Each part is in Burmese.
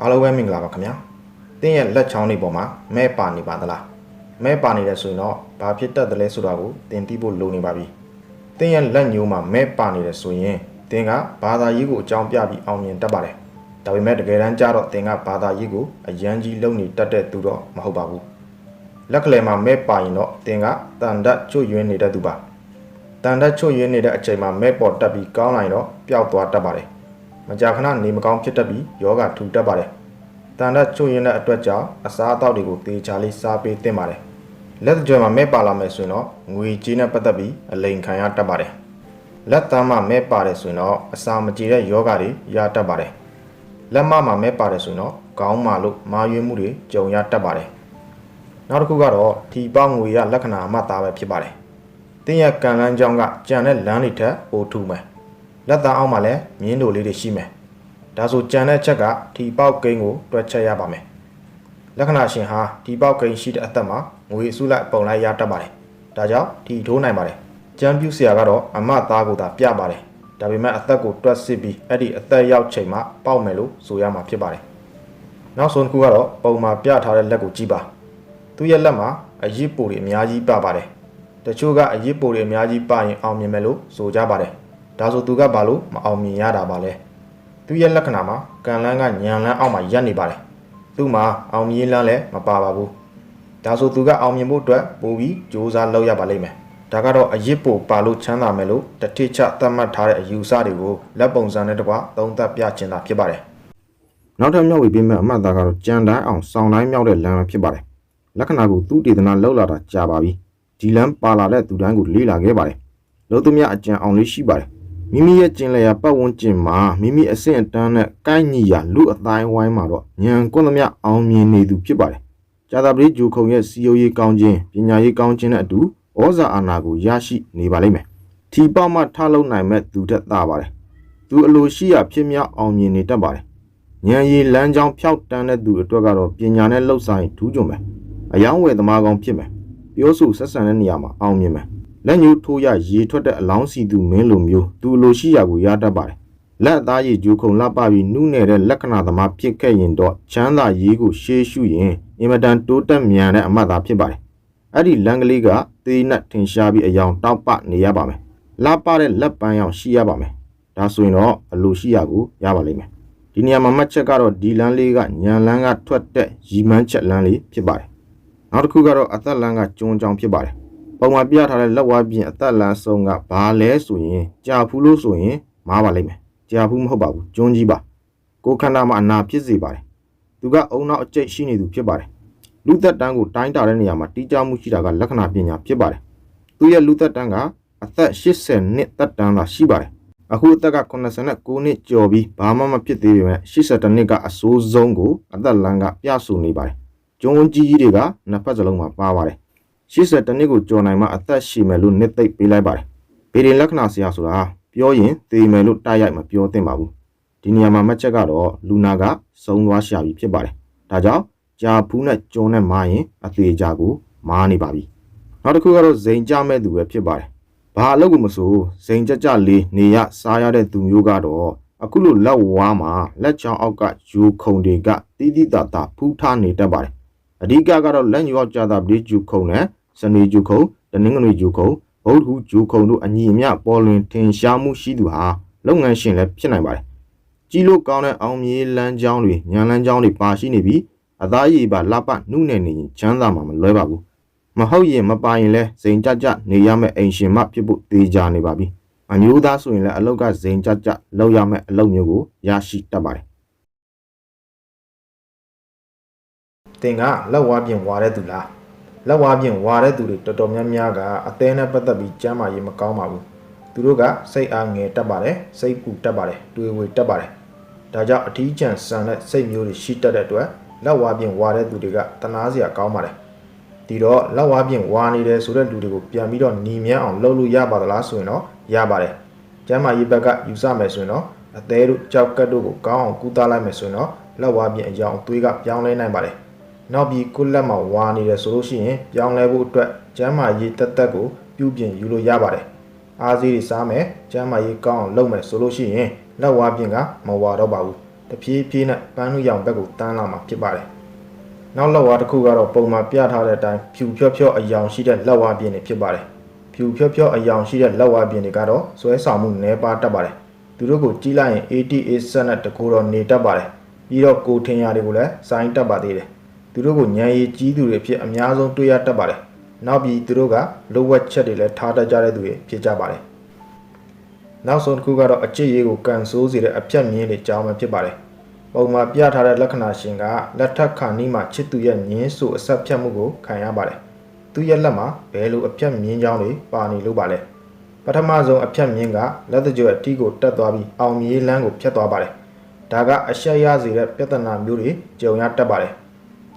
အားလုံးပဲမင်္ဂလာပါခင်ဗျာတင်းရဲ့လက်ချောင်းလေးပေါ်မှာမဲပါနေပါသလားမဲပါနေတယ်ဆိုရင်တော့ဘာဖြစ်တတ်တယ်လဲဆိုတာကိုတင်သိဖို့လိုနေပါပြီတင်းရဲ့လက်ညိုးမှာမဲပါနေတယ်ဆိုရင်တင်းကဘာသာရေးကိုအကြောင်းပြပြီးအောင်မြင်တတ်ပါတယ်ဒါပေမဲ့တကယ်တမ်းကျတော့တင်းကဘာသာရေးကိုအရန်ကြီးလုံနေတတ်တဲ့သူတော့မဟုတ်ပါဘူးလက်ကလေးမှာမဲပါရင်တော့တင်းကတန်တတ်ချွတ်ယွင်းနေတဲ့သူပါတန်တတ်ချွတ်ယွင်းနေတဲ့အချိန်မှာမဲပေါ်တက်ပြီးကောင်းလာရင်တော့ပျောက်သွားတတ်ပါတယ် မကြာခဏနေမကောင်းဖြစ်တတ်ပြီးယောဂထူတတ်ပါတယ်။တန်တတ်ချွတ်ရင်တဲ့အတွက်ကြောင့်အစားအသောက်တွေကိုတေချာလေးစားပေးသင့်ပါတယ်။လက်ကြွယ်မှာမဲပါလာမယ်ဆိုရင်တော့ငွေကြေးနဲ့ပတ်သက်ပြီးအလိန်ခံရတတ်ပါတယ်။လက်သားမှာမဲပါတယ်ဆိုရင်တော့အစာမကြေတဲ့ယောဂတွေရတတ်ပါတယ်။လက်မမှာမဲပါတယ်ဆိုရင်တော့ခေါင်းမာလို့မာရွေးမှုတွေကြုံရတတ်ပါတယ်။နောက်တစ်ခုကတော့ထီပေါငွေရလက္ခဏာအမှတ်သားပဲဖြစ်ပါတယ်။တင်းရကန်လန်းကြောင်းကကြံတဲ့လမ်းတွေထက်ပိုထူမယ်။ လက်သားအောက်မှာလည်းမြင်းတို့လေးတွေရှိမယ်။ဒါဆိုကြံတဲ့ချက်ကထီပေါက်ကိန်းကိုတွက်ချက်ရပါမယ်။လက္ခဏာရှင်ဟာထီပေါက်ကိန်းရှိတဲ့အသက်မှာငွေစုလိုက်ပုံလိုက်ရတတ်ပါတယ်။ဒါကြောင့်ထီထိုးနိုင်ပါတယ်။ကြံပြူဆရာကတော့အမသားကိုသာပြပါတယ်။ဒါပေမဲ့အသက်ကိုတွက်စစ်ပြီးအဲ့ဒီအသက်ရောက်ချိန်မှာပေါက်မယ်လို့ဆိုရမှာဖြစ်ပါတယ်။နောက်ဆုံးတစ်ခုကတော့ပုံမှာပြထားတဲ့လက်ကိုကြည့်ပါ။သူ့ရဲ့လက်မှာအရစ်ပူတွေအများကြီးပါပါတယ်။တချို့ကအရစ်ပူတွေအများကြီးပါရင်အောင်မြင်မယ်လို့ဆိုကြပါတယ်။ ဒါဆိုသူကဘာလို့မအောင်မြင်ရတာပါလဲသူရဲ့လက္ခဏာမှာကန်လန်းကညံလန်းအောက်မှာရပ်နေပါတယ်သူ့မှာအောင်မြင်လန်းလည်းမပါပါဘူးဒါဆိုသူကအောင်မြင်ဖို့အတွက်ပိုပြီးစ조사လုပ်ရပါလိမ့်မယ်ဒါကတော့အရစ်ပိုပါလို့ချမ်းသာမယ်လို့တတိချသတ်မှတ်ထားတဲ့အယူဆတွေကိုလက်ပုံစံနဲ့တကွသုံးသပ်ပြချင်တာဖြစ်ပါတယ်နောက်ထပ်မြောက်ဝေပေးမဲ့အမှတ်သားကတော့ကြံတိုင်းအောင်စောင်းတိုင်းမြောက်တဲ့လမ်းပဲဖြစ်ပါတယ်လက္ခဏာကိုသူတည်တနာလောက်လာတာကြာပါပြီဒီလမ်းပါလာတဲ့သူတိုင်းကိုလေးလာခဲ့ပါတယ်လို့သူများအကြံအောင်လေးရှိပါတယ် မိမိရဲ့ကျင်လျာပတ်ဝန်းကျင်မှာမိမိအဆင့်အတန်းနဲ့ကိုင်းညီရာလူအတိုင်းဝိုင်းမှာတော့ညံကွန်းသမျှအောင်မြင်နေသူဖြစ်ပါတယ်။ကြာသပတေးဂျူခုံရဲ့စီယိုရေးကောင်းခြင်းပညာရေးကောင်းခြင်းနဲ့အတူဩဇာအာဏာကိုရရှိနေပါလိမ့်မယ်။ထီပေါက်မှထလုပ်နိုင်မဲ့သူတက်သားပါတယ်။သူအလိုရှိရာဖြစ်မြောက်အောင်မြင်နေတတ်ပါတယ်။ညံရည်လမ်းကြောင်းဖြောက်တန်းတဲ့သူအတွက်ကတော့ပညာနဲ့လှုပ်ဆိုင်ထူးချွန်မယ်။အယောင်းဝယ်သမားကောင်းဖြစ်မယ်။ပြောဆိုဆက်ဆံတဲ့နေရာမှာအောင်မြင်မယ်။ လက်ညှိုးထိုးရရေထွက်တဲ့အလောင်းစီသူမင်းလိုမျိုးသူလိုရှိရာကိုရတတ်ပါတယ်လက်အသားရည်ဂျိုးခုံလှပပြီးနှုနယ်တဲ့လက္ခဏာသမားဖြစ်ခဲ့ရင်တော့ချမ်းသာရေးကိုရှေးရှုရင်အင်မတန်တိုးတက်မြန်တဲ့အမှတ်သားဖြစ်ပါတယ်အဲ့ဒီလန်ကလေးကသေးနက်ထင်ရှားပြီးအယောင်တောက်ပနေရပါမယ်လှပတဲ့လက်ပန်းရောင်ရှိရပါမယ်ဒါဆိုရင်တော့အလိုရှိရာကိုရပါလိမ့်မယ်ဒီနေရာမှာမှတ်ချက်ကတော့ဒီလန်းလေးကညံလန်းကထွက်တဲ့ရီမန်းချက်လန်းလေးဖြစ်ပါတယ်နောက်တစ်ခုကတော့အသက်လန်းကကျွန်းချောင်းဖြစ်ပါတယ် ပုံမှန်ပြထားတဲ့လက်ဝါးပြင်အသက်လန်းဆုံးကဘာလဲဆိုရင်ကြာဖူးလို့ဆိုရင်မားပါလိမ့်မယ်ကြာဖူးမဟုတ်ပါဘူးကျွန်းကြီးပါကိုယ်ခန္ဓာမှာအနာဖြစ်စေပါတယ်သူကအုံနောက်အကျိတ်ရှိနေသူဖြစ်ပါတယ်လူသက်တန်းကိုတိုင်းတာတဲ့နေရာမှာတီးကြမှုရှိတာကလက္ခဏာပညာဖြစ်ပါတယ်သူရဲ့လူသက်တန်းကအသက်80နှစ်သက်တန်းသာရှိပါတယ်အခုအသက်က89နှစ်ကျော်ပြီးဘာမှမဖြစ်သေးပေမဲ့82နှစ်ကအဆိုးဆုံးကိုအသက်လန်းကပြဆိုနေပါတယ်ကျွန်းကြီးကြီးတွေကနှစ်ဖက်စလုံးမှာပါပါတယ် 80တနည်းကိုကြော်နိုင်မှအသက်ရှည်မယ်လို့နှစ်သိပ်ပေးလိုက်ပါတယ်။ဗေဒင်လက္ခဏာဆရာဆိုတာပြောရင်သေမယ်လို့တိုက်ရိုက်မပြောသင့်ပါဘူး။ဒီနေရာမှာမှတ်ချက်ကတော့လူနာကစုံသွားရှာပြီဖြစ်ပါတယ်။ဒါကြောင့်ကြာဖူးနဲ့ကျုံနဲ့မာရင်အသေးကြကိုမားနေပါပြီ။နောက်တစ်ခုကတော့ဇိမ်ကြမဲ့သူပဲဖြစ်ပါတယ်။ဘာအလုပ်ကိုမဆိုဇိမ်ကြကြလေးနေရစားရတဲ့သူမျိုးကတော့အခုလိုလက်ဝါးမှာလက်ချောင်းအောက်ကယူခုံတွေကတီးတီးတာတာဖူးထားနေတတ်ပါတယ်။အဓိကကတော့လက်ညှိုးကြာတာပတိကျူခုံနဲ့ စနေကျူခုံတနင်္ဂနွေကျူခုံဘုဒ္ဓဟူကျူခုံတို့အညီအမျှပေါ်လွင်ထင်ရှားမှုရှိသူဟာလုပ်ငန်းရှင်လည်းဖြစ်နိုင်ပါတယ်။ကြီးလို့ကောင်းတဲ့အောင်မြေလမ်းကြောင်းတွေညံလမ်းကြောင်းတွေပါရှိနေပြီးအသားရည်ပါလှပနှုတ်နယ်နေရင်ချမ်းသာမှာမလွဲပါဘူး။မဟုတ်ရင်မပါရင်လည်းစိန်ကြကြနေရမယ့်အိမ်ရှင်မဖြစ်ဖို့တေးကြနေပါပြီ။အမျိုးသားဆိုရင်လည်းအလောက်ကစိန်ကြကြလောက်ရမယ့်အလုပ်မျိုးကိုရရှိတတ်ပါတယ်။တင်ကလက်ဝါးပြင်ဝါတဲ့သူလား လက်ဝါးပြင်ဝါတဲ့သူတွေတော်တော်များများကအသေးနဲ့ပတ်သက်ပြီးကြမ်းမာရေးမကောင်းပါဘူးသူတို့ကစိတ်အားငယ်တက်ပါတယ်စိတ်ပူတက်ပါတယ်တွေးဝေတက်ပါတယ်ဒါကြောင့်အထီးကျန်ဆန်တဲ့စိတ်မျိုးတွေရှိတတ်တဲ့အတွက်လက်ဝါးပြင်ဝါတဲ့သူတွေကတနာစရာကောင်းပါတယ်ဒီတော့လက်ဝါးပြင်ဝါနေတယ်ဆိုတဲ့လူတွေကိုပြန်ပြီးတော့หนีမြန်းအောင်လုပ်လို့ရပါသလားဆိုရင်တော့ရပါတယ်ကျမ်းမာရေးဘက်ကယူဆမယ်ဆိုရင်တော့အသေးတို့ကြောက်ကတ်တို့ကိုကောင်းအောင်ကူးသားလိုက်မယ်ဆိုရင်တော့လက်ဝါးပြင်အကြောင်းအသွေးကပြောင်းလဲနိုင်ပါတယ် နောက်ပြီးကုလက်မှာဝါနေတယ်ဆိုလို့ရှိရင်ပြောင်းလဲဖို့အတွက်ကျမ်းမာရေးတက်တက်ကိုပြုပြင်ယူလို့ရပါတယ်။အားစီးတွေစားမယ်ကျမ်းမာရေးကောင်းအောင်လုပ်မယ်ဆိုလို့ရှိရင်လက်ဝါးပြင်ကမဝါတော့ပါဘူးတဖြည်းဖြည်းနဲ့ပန်းလူရောင်ဘက်ကိုတန်းလာမှာဖြစ်ပါတယ်နောက်လက်ဝါးတစ်ခုကတော့ပုံမှန်ပြထားတဲ့အတိုင်းဖြူဖြော့ဖြော့အယောင်ရှိတဲ့လက်ဝါးပြင်းတွေဖြစ်ပါတယ်ဖြူဖြော့ဖြော့အယောင်ရှိတဲ့လက်ဝါးပြင်းတွေကတော့ဆွဲဆောင်မှုနည်းပါးတတ်ပါတယ်သူတို့ကိုကြီးလိုက်ရင် ATA ဆက်နဲ့တကူတော့နေတတ်ပါတယ်ပြီးတော့ကိုထင်ရတွေကိုလည်းစိုင်းတတ်ပါသေးတယ် သူတို့ကိုညံရည်ကြီးသူတွေဖြစ်အများဆုံးတွေ့ရတတ်ပါတယ်နောက်ပြီးသူတို့ကလိုဝက်ချက်တွေလည်းထားတတ်ကြတဲ့သူတွေဖြစ်ကြပါတယ်နောက်ဆုံးတစ်ခုကတော့အချစ်ရေးကိုကန်ဆိုးစေတဲ့အပြတ်မြင်းတွေကြောင်းပဲဖြစ်ပါတယ်။ပုံမှာပြထားတဲ့လက္ခဏာရှင်ကလက်ထပ်ခါနီးမှာချစ်သူရဲ့ညင်းဆိုအဆက်ဖြတ်မှုကိုခံရပါတယ်။သူ့ရဲ့လက်မှာဘယ်လိုအပြတ်မြင်းကြောင်းတွေပါနေလို့ပါလဲ။ပထမဆုံးအပြတ်မြင်းကလက်တကြွအတီးကိုတက်သွားပြီးအောင်မြေးလန်းကိုဖြတ်သွားပါတယ်။ဒါကအရှက်ရစေတဲ့ပြဿနာမျိုးတွေကြုံရတတ်ပါတယ်။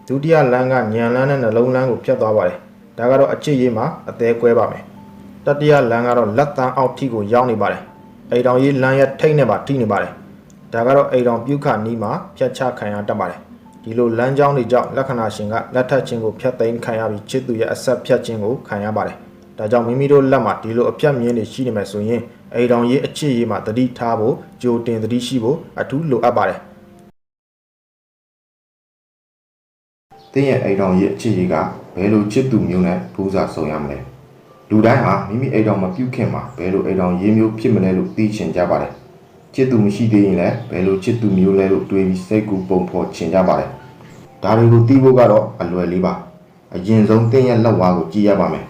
ဒုတိယလန်းကညံလန်းနဲ့နှလုံးလန်းကိုဖြတ်သွားပါတယ်။ဒါကတော့အချစ်ရေးမှာအသေးကွဲပါမယ်။တတိယလန်းကတော့လက်တန်းအောက်ထိကိုရောက်နေပါတယ်။အိမ်တော်ကြီးလမ်းရက်ထိတ်နေပါထိနေပါတယ်ဒါကတော့အိမ်တော်ပြုတ်ခနီးမှာဖြတ်ချခံရတတ်ပါတယ်ဒီလိုလမ်းကြောင်းတွေကြောင့်လက္ခဏာရှင်ကလက်ထပ်ခြင်းကိုဖြတ်သိမ်းခံရပြီးချစ်သူရဲ့အဆက်ဖြတ်ခြင်းကိုခံရပါတယ်ဒါကြောင့်မိမိတို့လက်မှာဒီလိုအပြတ်မြင်းတွေရှိနေမယ်ဆိုရင်အိမ်တော်ကြီးအချစ်ရေးမှာတတိထားဖို့ကြိုတင်တတိရှိဖို့အထူးလိုအပ်ပါတယ် တင်းရဲ့အိမ်တော်ရဲ့အချစ်ကြီးကဘယ်လိုချစ်သူမျိုးနဲ့ပူးစာဆောင်ရမလဲလူတိုင်းဟာမိမိအိမ်တော်မပြုတ်ခင်မှာဘယ်လိုအိမ်တော်ရေးမျိုးဖြစ်မလဲလို့သိချင်ကြပါတယ်ချစ်သူမရှိသေးရင်လည်းဘယ်လိုချစ်သူမျိုးလဲလို့တွေးပြီးစိတ်ကူပုံဖော်ချင်ကြပါတယ်ဒါတွေကိုသိဖို့ကတော့အလွယ်လေးပါအရင်ဆုံးတင်းရဲ့လက်ဝါးကိုကြည့်ရပါမယ်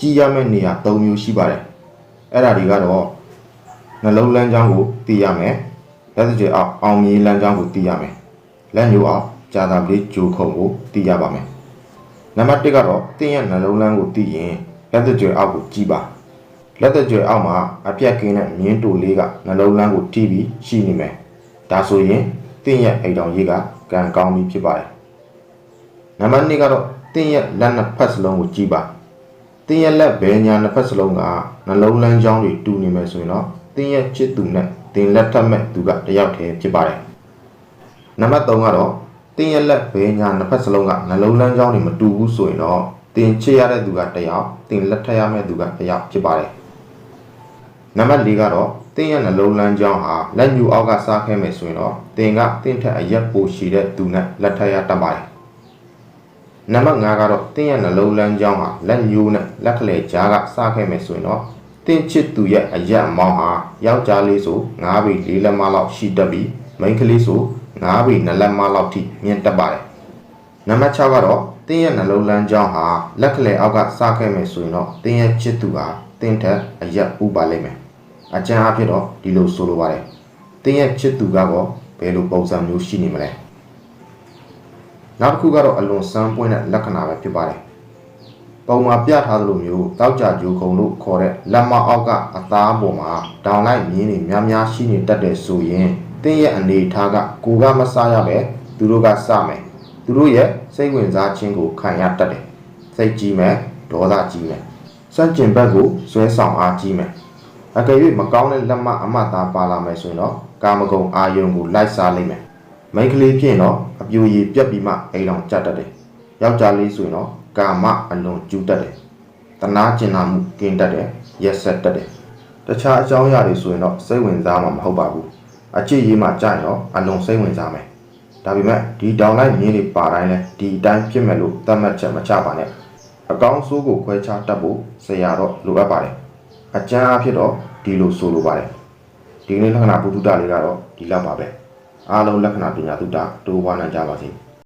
ကြည့်ရမယ့်နေရာ၃မျိုးရှိပါတယ်အဲ့ဒါတွေကတော့နှလုံးလမ်းကြောင်းကိုသိရမယ်လက်စကြွအောင်အောင်မြေလမ်းကြောင်းကိုသိရမယ်လက်ညှိုးအောင် ကြာသာပလေးဂျိုခုံကိုသိရပါမယ်နံပါတ်1ကတော့တင်းရဲ့နှလုံးလမ်းကိုသိရင်လက်စကြွအောက်ကိုကြည့်ပါလက်စကြွအောက်မှာအပြက်ကင်းတဲ့မြင်းတူလေးကနှလုံးလမ်းကိုထိပြီးရှိနေမယ်ဒါဆိုရင်တင်းရဲ့အိမ်တော်ကြီးကကံကောင်းပြီဖြစ်ပါတယ်နံပါတ်2ကတော့တင်းရဲ့လက်နှစ်ဖက်စလုံးကိုကြည့်ပါတင်းရဲ့လက်ဘယ်ညာနှစ်ဖက်စလုံးကနှလုံးလမ်းကြောင်းတွေတူနေမယ်ဆိုရင်တော့တင်းရဲ့ချစ်သူနဲ့တင်းလက်ထက်မဲ့သူကတယောက်တည်းဖြစ်ပါတယ်နံပါတ်3ကတော့ တင်းရဲ့လက်ဘယ်ညာနှစ်ဖက်စလုံးကနှလုံးလမ်းကြောင်းတွေမတူဘူးဆိုရင်တော့တင်းချစ်ရတဲ့သူကတယောက်တင်းလက်ထက်ရမဲ့သူကတယောက်ဖြစ်ပါတယ်နံပါတ်4ကတော့တင်းရဲ့နှလုံးလမ်းကြောင်းဟာလက်ညှိုးအောက်ကစားခဲမယ်ဆိုရင်တော့တင်းကတင်းထက်အရက်ပိုရှိတဲ့သူနဲ့လက်ထက်ရတတ်ပါတယ်နံပါတ်5ကတော့တင်းရဲ့နှလုံးလမ်းကြောင်းဟာလက်ညှိုးနဲ့လက်ကလေးကြားကစားခဲ့မယ်ဆိုရင်တော့တင်းချစ်သူရဲ့အရက်အမောင်းဟာယောက်ျားလေးဆို9ပေ4လက်မလောက်ရှိတတ်ပြီးမိန်းကလေးဆို 9ပေ2လက်မလောက်ထိမြင့်တက်ပါတယ်နံပါတ်6ကတော့တင်းရဲ့နှလုံးလမ်းကြောင်းဟာလက်ကလေးအောက်ကစားခဲ့မယ်ဆိုရင်တော့တင်းရဲ့ချစ်သူဟာတင်းထက်အရက်ပူပါလိမ့်မယ်အကျဉ်းအဖြစ်တော့ဒီလိုဆိုလိုပါတယ်တင်းရဲ့ချစ်သူကတော့ဘယ်လိုပုံစံမျိုးရှိနေမလဲနောက်တစ်ခုကတော့အလွန်စမ်းပွင့်တဲ့လက္ခဏာပဲဖြစ်ပါတယ်။ပုံမှာပြထားသလိုမျိုးတောက်ကြကြိုခုံလို့ခေါ်တဲ့လက်မအောက်ကအသားပေါ်မှာဒေါင်လိုက်မြင်းတွေများများရှိနေတတ်တယ်ဆိုရင်တ င်းရဲ့အနေအထားကကိုကမစားရပဲသူတို့ကစမယ်။သူတို့ရဲ့စိတ်ဝင်စားခြင်းကိုခံရတတ်တယ်။စိတ်ကြီးမယ်ဒေါသကြီးမယ်။စန့်ကျင်ဘက်ကိုဇွဲဆောင်အားကြီးမယ်။အကယ်၍မကောင်းတဲ့လက်မအမတ်သားပါလာမယ်ဆိုရင်တော့ကာမဂုဏ်အာယုံကိုလိုက်စားလိမ့်မယ်။မိန်းကလေးဖြစ်ရင်တော့အပြိုရည်ပြက်ပြီးမှအိမ်တော်ကြတတ်တယ်။ယောက်ျားလေးဆိုရင်တော့ကာမအလွန်ကျူးတတ်တယ်။တနာကျင်နာမှုကင်းတတ်တယ်။ရက်ဆက်တတ်တယ်။တခြားအကြောင်းအရာတွေဆိုရင်တော့စိတ်ဝင်စားမှာမဟုတ်ပါဘူး။ အချစ်ရေးမှကြာရင်တော့အလွန်စိတ်ဝင်စားမယ်။ဒါပေမဲ့ဒီတောင်လိုက်မြင်းတွေပါတိုင်းလဲဒီအတိုင်းဖြစ်မဲ့လို့သတ်မှတ်ချက်မချပါနဲ့။အကောင်းဆိုးကိုခွဲခြားတတ်ဖို့ဆရာတော့လိုအပ်ပါတယ်။အကျမ်းအဖြစ်တော့ဒီလိုဆိုလိုပါတယ်။ဒီကနေ့လက္ခဏာပုထုတလေးကတော့ဒီလောက်ပါပဲ။အားလုံးလက္ခဏာပညာသုတတိုးဝါနိုင်ကြပါစေ။